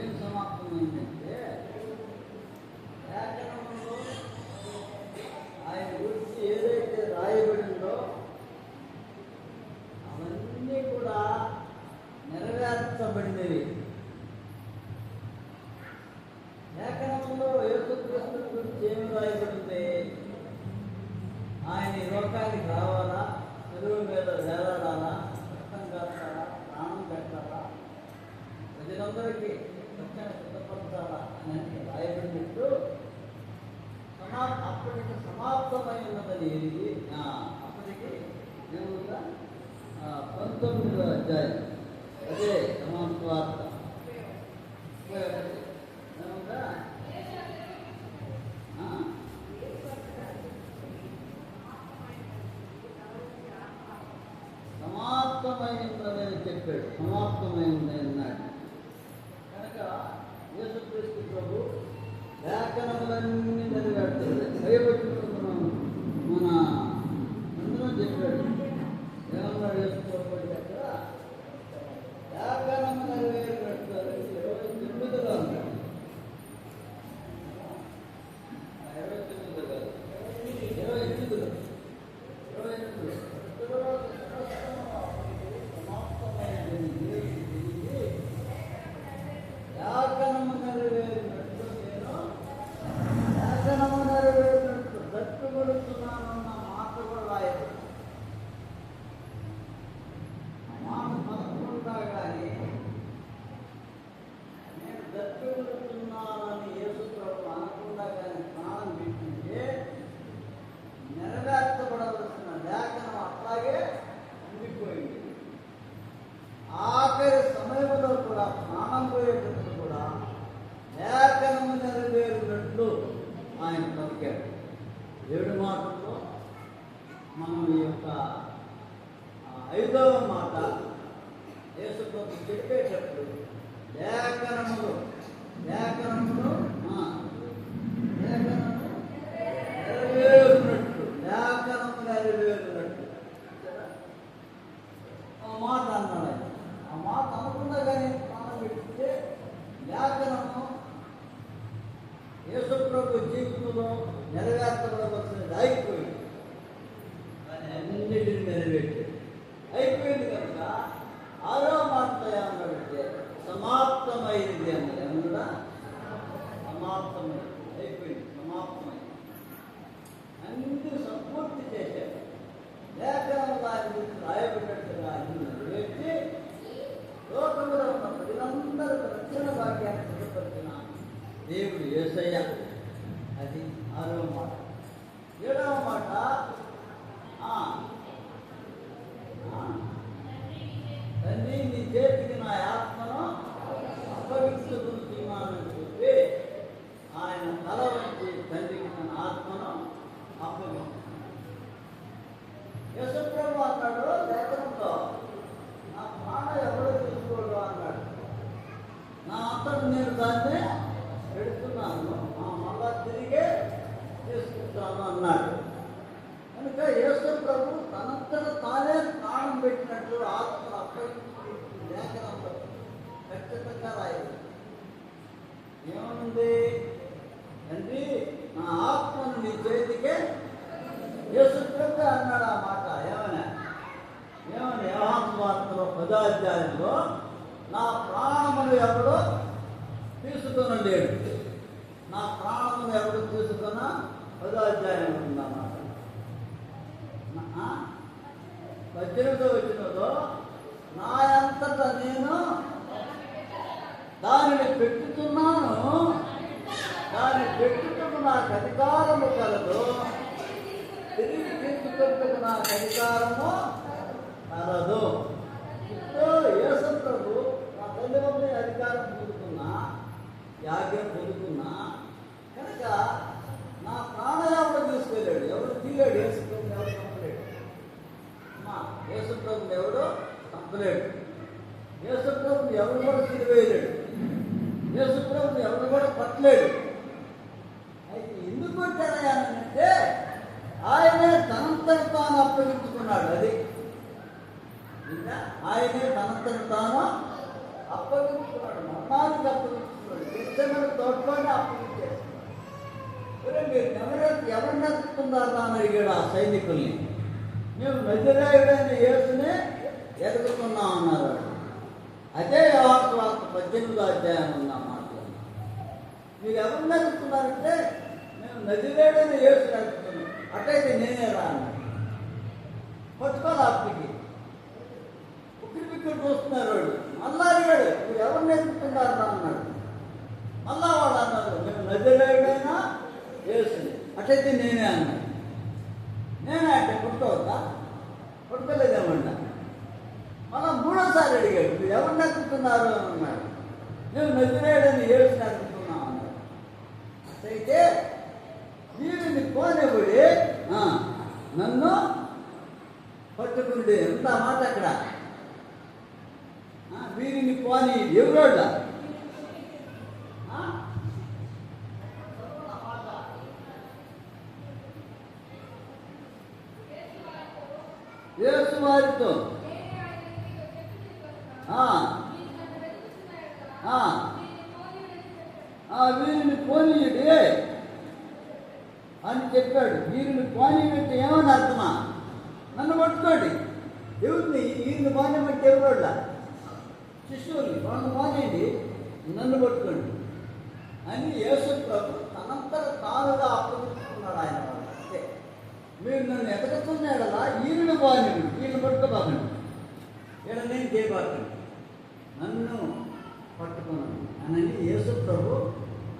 ఏం సమాప్తమైందంటే వ్యాకరణంలో సమాప్తమైంది అన్నాడు కనుక యేసుక్రీస్తు ప్రభు లేఖనములన్నీ నెరవేర్చాడు భయపెట్టుకుంటున్నాం మన అందరం చెప్పాడు ఏమన్నాడు యేసు ప్రభు అంటే అక్కడ లేఖనము నెరవేరినట్టు ఇరవై తొమ్మిదిలో అన్నాడు ఇరవై తొమ్మిదిలో కాదు ఇరవై ఎనిమిదిలో ఇరవై ఎనిమిదిలో లేఖనము నెరవేరినట్టు నేను లేఖనము నెరవేరినట్టు దట్టుబడుతున్నానన్న మాట కూడా రాయదు ఆ మాట పలకకుండా కానీ నేను దట్టుబడుతున్నానని యేసు ప్రభు అనకుండా కానీ ప్రాణం పెట్టింటే నెరవేర్చబడవలసిన లేఖనం అట్లాగే ఉండిపోయింది ఆఖరి సమయంలో కూడా ప్రాణం పోయేటప్పుడు కూడా లేఖనము నెరవేరినట్లు ఆయన పలికాడు ఏడు మాటల్లో మనం ఈ యొక్క ఐదవ మాట దేశంలో చెప్పేటప్పుడు లేఖనములు లేఖనములు Right? పెట్టినట్లు ఆత్మను అప్పగించి లేఖనంలో ఖచ్చితంగా రాయదు ఏమనుంది? తండ్రి నా ఆత్మను నీ చేతికే యేసుక్రీస్తు అన్నాడు ఆ మాట. ఏమన్నా ఏమని? యోహాను వార్తలో పదాధ్యాయంలో నా ప్రాణమును ఎవడు తీసుకొనలేడు నా ప్రాణమును ఎవడు తీసుకున్న పదాధ్యాయం ఉందన్నమాట. నా- వచ్చినదో నా అంతట నేను దానిని పెట్టుతున్నాను. దాన్ని పెట్టుటకు నాకు అధికారము కలదు. తిరిగి తీసుకుంటుకు నాకు అధికారము కలదు. ఇప్పుడు ఏ ప్రభు నా తల్లి అధికారం పొందుతున్నా యాగ్యం పొందుతున్నా కనుక నా ప్రాణయాత్ర తీసుకెళ్ళాడు ఎవరు తీయలేడు యేసు ప్రభు ఎవరు చంపలేడు అమ్మా ఎవరో ప్రభు ఎవడు చంపలేడు ఎవరు కూడా తిరివేయలేడు యేసు ఎవరు కూడా పట్టలేడు అయితే ఎందుకు కొట్టారయ్యానంటే ఆయనే తనంతను తాను అప్పగించుకున్నాడు. అది ఆయనే తనంతను తాను అప్పగించుకున్నాడు. మరణానికి అప్పగించుకున్నాడు. నిత్యమైన తోటలోనే అప్పగించేస్తున్నాడు. ఒరే మీరు ఎవరు ఎవరిని ఎదుగుతున్నారా అని అడిగాడు ఆ సైనికుల్ని. మేము నజరాయుడైన యేసునే ఎదుగుతున్నాం అన్నారు. అదే వార్త వార్త పద్దెనిమిదో అధ్యాయం ఉన్న మాటలు మీరు ఎవరిని ఎదుగుతున్నారంటే మేము నజరేయుడైన యేసు ఎదుగుతున్నాం అట్టయితే నేనే రా పట్టుకోవాలి అప్పటికి ఉక్కిరి పిక్కిరి చూస్తున్నారు వాడు మళ్ళా అడిగాడు మీరు ఎవరిని ఎదుగుతున్నారు అన్నాడు. మళ్ళా వాడు అన్నారు మేము నజరేయుడైనా యేసుని అట్టయితే నేనే అన్నాడు నేను అంటే పుట్టుకోవద్దా? పుట్టుకోలేదేమన్నా? మళ్ళా మూడోసారి అడిగాడు మీరు ఎవరు ఎక్కుతున్నారు అని అన్నాడు. నేను నజరేయుడని యేసుని ఎక్కుతున్నాం అన్నాడు అయితే వీరిని కోనబడి నన్ను పట్టుకుంటే ఎంత మాట అక్కడ? వీరిని పోని ఎవరోళ్ళ ఆ? యేసు వారితో ఆ, ఆ, ఆ వీరిని పోనీయుడి అని చెప్పాడు వీరిని పోనీయంటే ఏమని అర్థమా నన్ను పట్టుకోండి. దేవుడిని ఈయన మానేమంటే ఎవరోళ్ళ? శిష్యుల్ని. వాళ్ళు మానేయండి. నన్ను పట్టుకోండి. అని యేసు ప్రభు తానుగా అప్పగించుకున్నాడు ఆయన అంతే. మీరు నన్ను ఎదగతున్నాడలా ఈయన బాగుంది ఈయన పట్టుకోబాగండి ఇక్కడ నేను చేయబాకండి. నన్ను పట్టుకున్నాను అని యేసు ప్రభు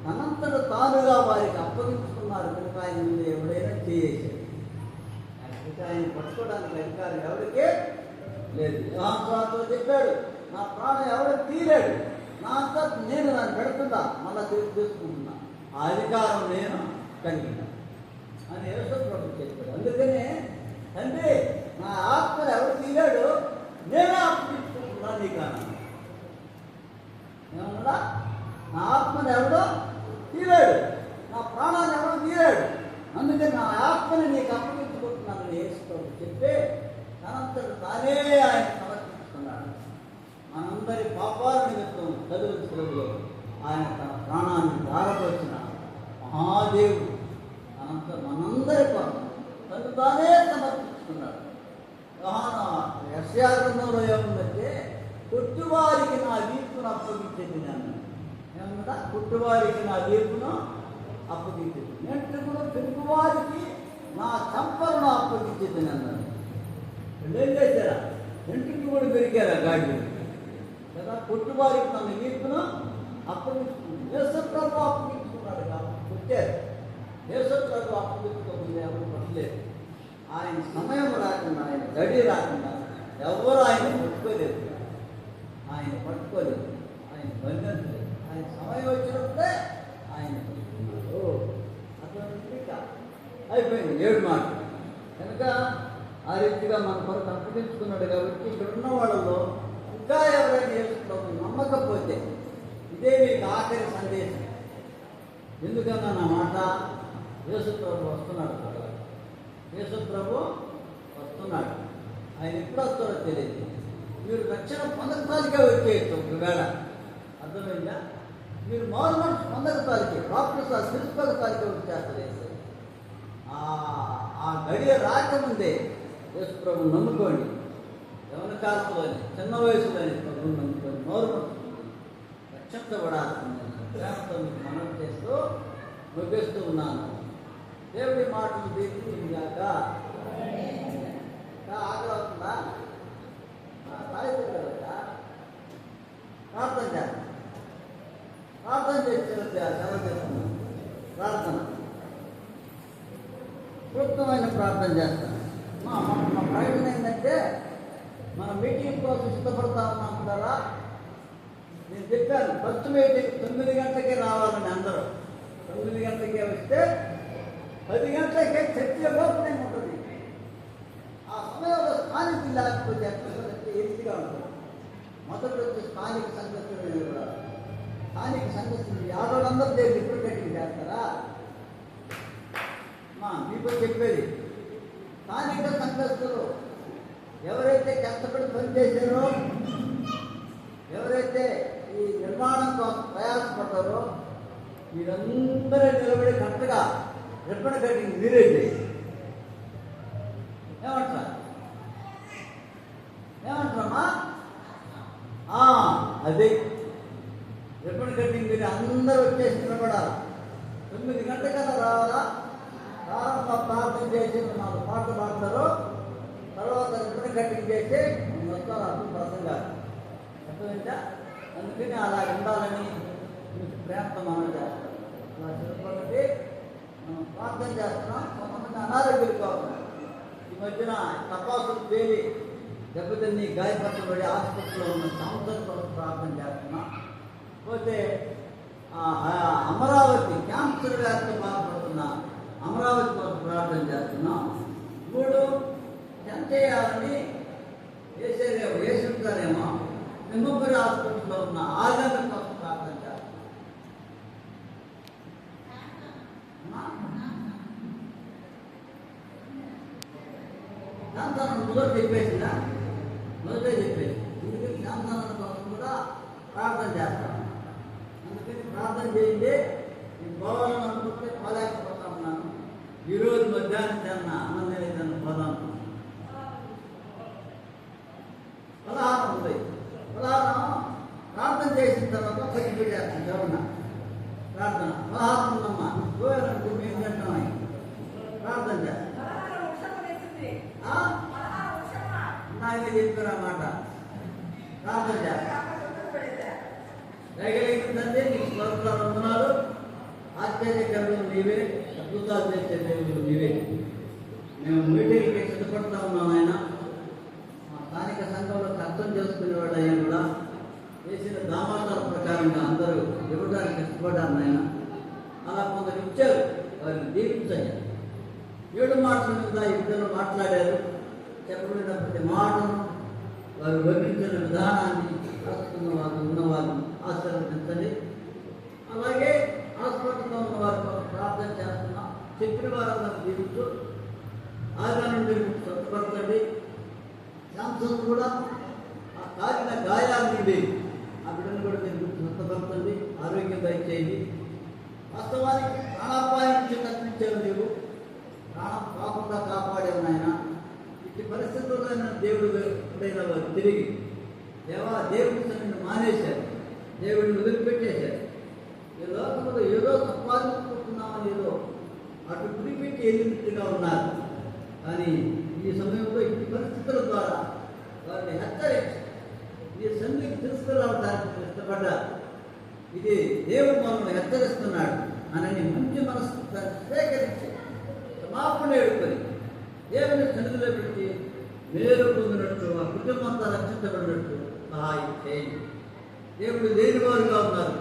తనంతట తానుగా వారికి అప్పగించుకున్నారు కనుక ఆయన ఎవడైనా చేసేసాడు ఆయన పట్టుకోవడానికి అధికారం ఎవరికే లేదు. యోహాన్తో చెప్పాడు నా ప్రాణం ఎవరు తీరాడు నా అంతా నేను నన్ను పెడుతున్నా మళ్ళా తిరిగి తీసుకుంటున్నా. ఆ అధికారం నేను కలిగిన. అని యేసు ప్రభు చెప్పాడు. అందుకనే తండ్రి నా ఆత్మను ఎవరు తీరాడు నేనే అప్పగించుకుంటున్నా నీ అన్నాను ఏమన్నా నా ఆత్మను ఎవడో తీరాడు నా ప్రాణాన్ని ఎవడో తీరాడు అందుకని నా ఆత్మని నీకు అప్పగించుకుంటున్నాను యేసు చెప్పి తానే ఆయన సమర్పించుకున్నాడు. మనందరి పాపాల నిమిత్తం చదువు తెలుగులో ఆయన తన ప్రాణాన్ని దారపరిచిన మహాదేవుడు అనంత మనందరి పాపం తను తానే సమర్పించుకున్నాడు. యశ్యా ఏముందంటే కొట్టువారికి నా వీపును అప్పగించేది నన్ను. ఏమన్నా కొట్టువారికి నా వీపును అప్పగించేది నెట్టు కూడా తెలుగువారికి నా చంపలను అప్పగించేది అన్నాడు వీళ్ళు ఏం చేశారా? వెంట్రుకలు కూడా పెరిగారా గాడి కదా కొట్టుబారి తన వీపును అప్పగించుకుంది అప్పు అప్పగించుకున్నాడు కాబట్టి పుట్టారు యేసప్రభు అప్పగించుకోకుండా ఎవరు పట్టలేదు ఆయన సమయం రాకుండా ఆయన దడి రాకుండా ఎవరు ఆయన పట్టుకోలేదు ఆయన పట్టుకోలేదు. ఆయన బంధించలేదు ఆయన సమయం వచ్చినప్పుడే ఆయన పట్టుకున్నాడు అటువంటి ఇక అయిపోయింది ఏడు మాట కనుక ఆ రీతిగా మన కొరకు అప్పగించుకున్నాడు కాబట్టి ఇక్కడ ఉన్న వాళ్ళలో ఇంకా ఎవరైనా యేసుప్రభు నమ్మకపోతే ఇదే మీకు ఆఖరి సందేశం. ఎందుకన్నా నా మాట? యేసుప్రభు వస్తున్నాడు యేసుప్రభు వస్తున్నాడు. ఆయన ఎప్పుడు వస్తాడో తెలియదు. మీరు రక్షణ పొందకతానికే వచ్చేయచ్చు ఒకవేళ అర్థమైందా? మీరు మారు మనసు పొందకతానికి బాప్టిస్తా తెలుసుకోగతానికే వచ్చేస్తారు ఆ గడియ రాకముందే యేసు ప్రభు నమ్ముకోండి. యవన కాలంలోని చిన్న వయసులోని ప్రభు నమ్ముకొని నోరు రక్షించబడాల్సిందని ప్రేమతో మీకు మనం చేస్తూ ముగిస్తూ ఉన్నాను. దేవుడి మాటలు దీనికి ఆకలి అవుతుందా తాగుతుంది కదా ప్రార్థన చేస్తాం ప్రార్థన చేసి సెలవు చేస్తున్నాం ప్రార్థన క్లుప్తమైన ప్రార్థన చేస్తాం. మా మా- ప్రయోజనం ఏంటంటే మన మీటింగ్ కోసం సిద్ధపడతా ఉన్నాం కదా. నేను చెప్పాను ఫస్ట్ మీటింగ్ తొమ్మిది గంటలకే రావాలని అందరూ. తొమ్మిది గంటలకే వస్తే పది గంటలకే చర్చ ఓపెనింగ్ ఉంటుంది. ఆ సమయంలో స్థానిక లేకపోతే ఎట్లంటే ఎత్తిగా ఉంటుంది. మొదటి వచ్చి స్థానిక సంఘస్థులు కూడా స్థానిక సంఘస్థులు యాదవులందరూ దేవుడు ఇప్పుడు చేస్తారా? మా మీకు చెప్పేది. స్థానిక సంఘస్థులు ఎవరైతే కష్టపడి పనిచేశారో ఎవరైతే ఈ నిర్మాణం కోసం ప్రయాసపడ్డారో మీరందరూ నిలబడి కరెక్ట్గా రిబ్బన్ కటింగ్ మీరే చేయండి ఏమంటారు? ఏమంటారమ్మా ఆ, అది. రిబ్బన్ కటింగ్ మీరు అందరూ వచ్చేసి నిలబడాలి తొమ్మిది గంటల కదా రావాలా? ప్రారంభ ప్రార్థన చేసి నాలుగు పాటలు పాడతారు తర్వాత రిబ్బన్ కటింగ్ చేసి మొత్తం అర్థం ప్రసంగారు అర్థమైందా? అందుకని అలా ఉండాలని మీకు ప్రేమతో మనం చేస్తాం అలా చెప్పబట్టి మనం ప్రార్థన చేస్తున్నాం. కొంతమంది అనారోగ్యాలు కావాలి ఈ మధ్యన తపాసులు తేలి దెబ్బతిని గాయపరచబడి ఆసుపత్రిలో ఉన్న సంవత్సరం కొరకు ప్రార్థన చేస్తున్నాం. పోతే అమరావతి క్యాన్సర్ వ్యాప్తి బాధపడుతున్నాను అమరావతి కోసం ప్రార్థన చేస్తున్నాం. మూడు ఎంత చేయాలని వేసేదేమో వేసుంటారేమో నిమ్మపురి ఆసుపత్రిలో ఉన్న ఆరోగ్యం కోసం ప్రార్థన చేస్తాం శాంతానం మొదలు చెప్పేసిందా? మొదటే చెప్పేసి అందుకని శాంతానం కోసం కూడా ప్రార్థన చేస్తాం అందుకని ప్రార్థన చేయండి. ವಿರೋಧ ಮಧ್ಯಾಹ್ನ అద్భుతాలు చేసే దేవుడు నీవే మేము మీటింగ్కి సిద్ధపడతా ఉన్నాం ఆయన. మా స్థానిక సంఘంలో అర్థం చేసుకునేవాడు ఆయన కూడా. వేసిన దామాసాల ప్రకారంగా అందరూ ఇవ్వడానికి ఇష్టపడ్డారు ఆయన. అలా కొందరు ఇచ్చారు వారిని దీపించారు ఏడు మాటల మీద ఇద్దరు మాట్లాడారు. చెప్పబడిన ప్రతి మాటను వారు వర్ణించిన విధానాన్ని రాసుకున్న వారు ఉన్నవారు ఆశీర్వదించండి. అలాగే హాస్పిటల్లో ఉన్న వారు ప్రార్థన చేస్తున్నాం. చెప్పిన వారందరూ దీవిస్తూ ఆగాన్ని మీరు స్వచ్ఛపరచండి శాంసం కూడా ఆ తాగిన గాయాలు నుండి ఆ బిడ్డను కూడా మీరు స్వచ్ఛపరచండి ఆరోగ్యం దయచేయండి. వాస్తవానికి ప్రాణాపాయం నుంచి తప్పించావు నీవు. ప్రాణం కాకుండా కాపాడారు నాయన. ఇట్టి పరిస్థితుల్లో దేవుడు ఎప్పుడైనా వారు తిరిగి దేవా దేవుడి సన్నిధిని మానేశారు. దేవుడిని వదిలిపెట్టేశారు. ఈ లోకంలో ఏదో సంపాదించుకుంటున్నామని ఏదో అటు గురిపెట్టి ఎదిరినట్టుగా ఉన్నారు. కానీ ఈ సమయంలో ఈ పరిస్థితుల ద్వారా వారిని హెచ్చరించి ఈ సన్నిధికి తీసుకురావడానికి ఇష్టపడ్డారు ఇది దేవుడు మనల్ని హెచ్చరిస్తున్నాడు అనని మంచి మనసు సేకరించి క్షమాపణ ఎడుకొని దేవుని సన్నిధిలో పెట్టి మేలు పొందినట్టు ఆ కుటుంబం అంతా రక్షించబడినట్టు సహాయం చేయండి. దేవుడు లేనివారుగా ఉన్నారు.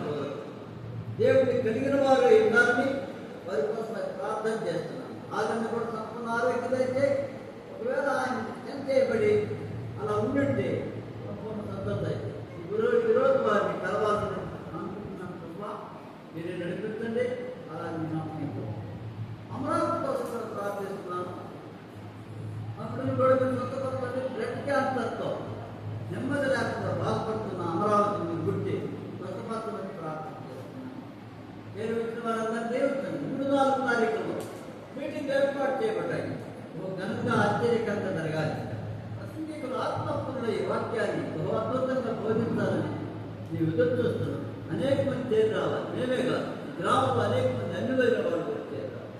దేవుడిని కలిగిన వారు ఉన్నారని వారి కోసం ప్రార్థన చేస్తున్నాను ఆదరణ కూడా తప్పున్నారు ఆరోగ్యదైతే ఒకవేళ ఆయన చేయబడి అలా ఉండుంటే చూస్తున్నాం అనేక మంది చేరి రావాలి మేమే కాదు. గ్రామంలో అనేక మంది అన్ని వైన వాళ్ళు కూడా చేరి రావాలి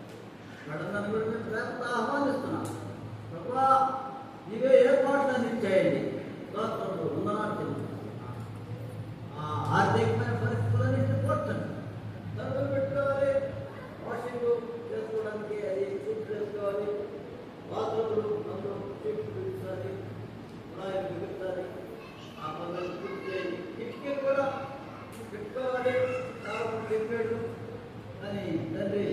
వాళ్ళందరినీ కూడా మేము ప్రేమతో ఆహ్వానిస్తున్నాం. ప్రభా ఇవే ఏర్పాట్లన్నీ చేయండి. స్తోత్రంలో ఆ ఆర్థికమైన పరిస్థితి అని తండ్రి.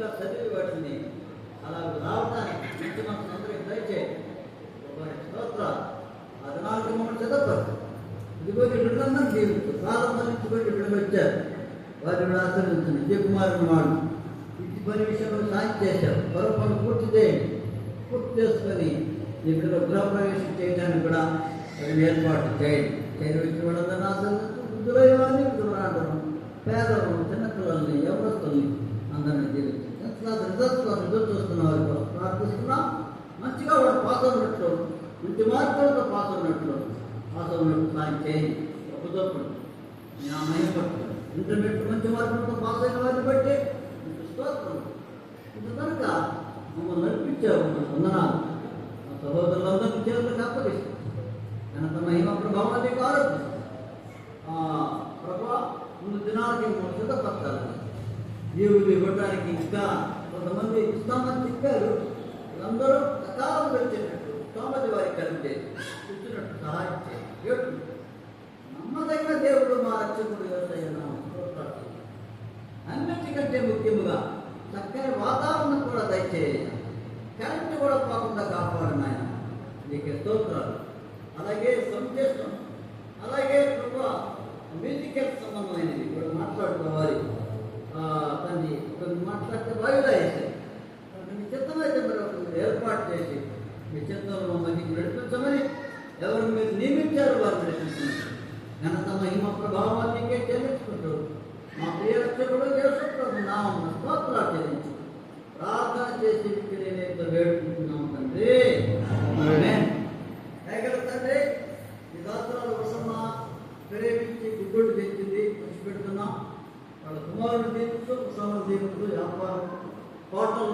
ఇంకా చదివి వాటిని అలా రావడానికి మంచి మనసు అందరికీ ట్రై చేయండి స్తోత్రాలు అది మమ్మల్ని చదవరు ఇదిగో వీళ్ళందరూ తీరు చాలా మరించుకొని వీళ్ళు వచ్చారు. వారిని ఆశ్రయించండి విజయకుమారుని వాడు ఇంటి పని విషయంలో సాయం చేశారు. పొరవ పని పూర్తి చేయండి. పూర్తి చేసుకొని ఇక్కడ గృహప్రవేశం చేయడానికి కూడా ఏర్పాటు చేయండి. చేయించిన వాళ్ళందరినీ ఆశ్రయించు వృద్ధులైన వాళ్ళని వృద్ధులు అంటారు పేదలను చిన్నపిల్లల్ని ఎవరస్తుల్ని అందరినీ జీవించారు క్లాస్ రిజల్ట్స్ కోసం ఎదురు చూస్తున్న వారి మంచిగా వాడు పాస్ అవునట్లు ఇంటి మార్కులతో పాస్ అవునట్లు పాస్ అవునట్లు సాయం చేయండి. గొప్పదొప్పుడు నా మహిమపడుతుంది ఇంటర్మీడియట్ మంచి మార్కులతో పాస్ అయిన వారిని బట్టి స్తోత్రం ఇంత కనుక మమ్మల్ని నడిపించావు మీ వందనాలు. మా సహోదరులందరినీ చేతులకు అప్పగిస్తాం ఘనత మహిమ ప్రభావాన్ని ఆరోపిస్తాం ప్రభా ముందు దినాలకి మమ్మల్ని సిద్ధపరచాలి దేవుడు ఇవ్వడానికి ఇంకా కొంతమంది ఇస్తామని చెప్పారు. అందరూ సకాలం వచ్చేటట్టు తోమది వారికి కలిపి కూర్చున్నట్టు సహాయం చేయండి. నమ్మదగిన దేవుడు మా రక్షకుడు ఎవరైనా అన్నిటికంటే ముఖ్యముగా చక్కని వాతావరణం కూడా దయచేయాలి కరెంట్ కూడా పోకుండా కాపాడు ఆయన నీకు స్తోత్రాలు. అలాగే సంచేష్టం. అలాగే ప్రభు మ్యూజికల్ సంబంధమైనది కూడా మాట్లాడుకోవాలి. దాన్ని కొన్ని మాట్లాడితే వాయిదా వేసాయి మీ చిత్తమైతే మరి ఒక ఏర్పాటు చేసి మీ చిత్తంలో మమ్మల్ని నడిపించమని ఎవరు మీరు నియమించారు వారు నడిపించారు ఘనత మహిమ ప్రభావానికి చెల్లించుకుంటూ మా ప్రియరక్షకుడు రక్షకుడు యేసుప్రభు స్తోత్రాలు చెల్లించు. ప్రార్థన చేసి నేను నేనైతే వేడు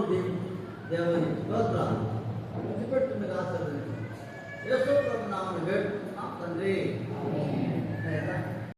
తోటలు దీవించు దేవని స్తోత్రాలు విడిచిపెట్టింది ఆశీర్వదించు యేసు ప్రభు నామని వేడుకుంటున్నాం తండ్రి